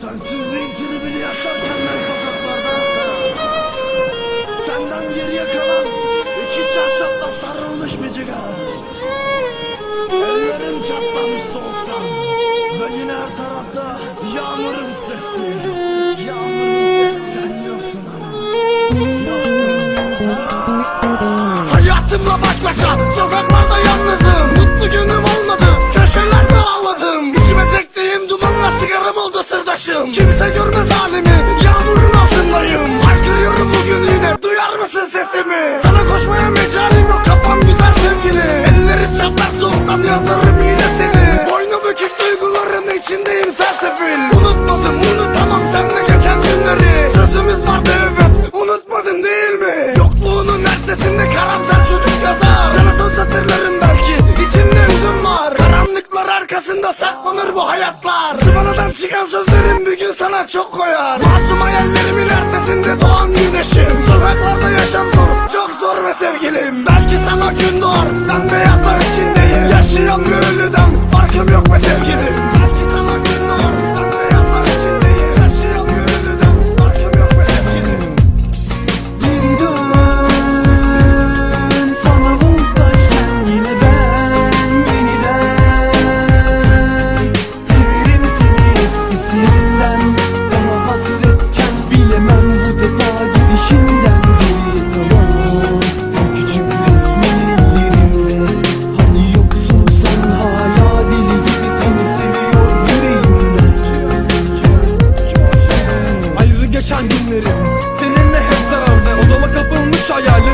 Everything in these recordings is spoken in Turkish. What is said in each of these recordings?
Sensizliğin tribini yaşarken ben sokaklarda Senden geriye kalan iki çarşafla sarılmış bir cigara Ellerim çatlamış soğuktan. Ve yine her tarafta yağmurun sesi. Yağmurun sesi sen yoksun ama. Yoksun. Hayatımla baş başa sokaklarda arkasında saklanır bu hayatlar. Zıvanadan çıkan sözlerim bir gün sana çok koyar. Masum hayallerimin ertesinde doğan güneşim. Sokaklarda yaşam zor çok zor ve sevgilim. Belki sana gün doğar ben beyazlar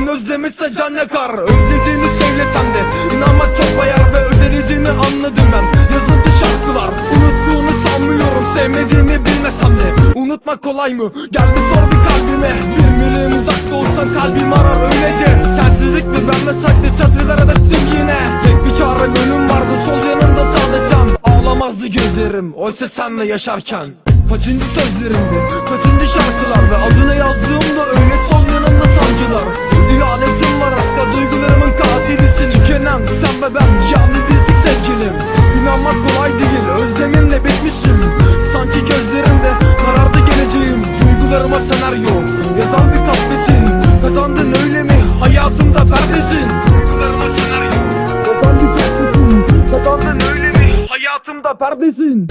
hayalin özlemişse can yakar. Özlediğini söylesen de. İnanmak çok bayar ve özeleceğini anladım ben. Yazıldı şarkılar. Unuttuğunu sanmıyorum. Sevmediğimi bilmesem de. Unutmak kolay mı? Gel bir sor bir kalbime. Bir milim uzakta olsan kalbim arar öylece. Sensizlik mi? Ben mesajlı satırlara döktüm yine. Tek bir çarem ölüm vardı. Sol yanımda sadesem Ağlamazdı gözlerim. Oysa senle yaşarken. Kaçıncı sözlerimdi, kaçıncı Parmesan.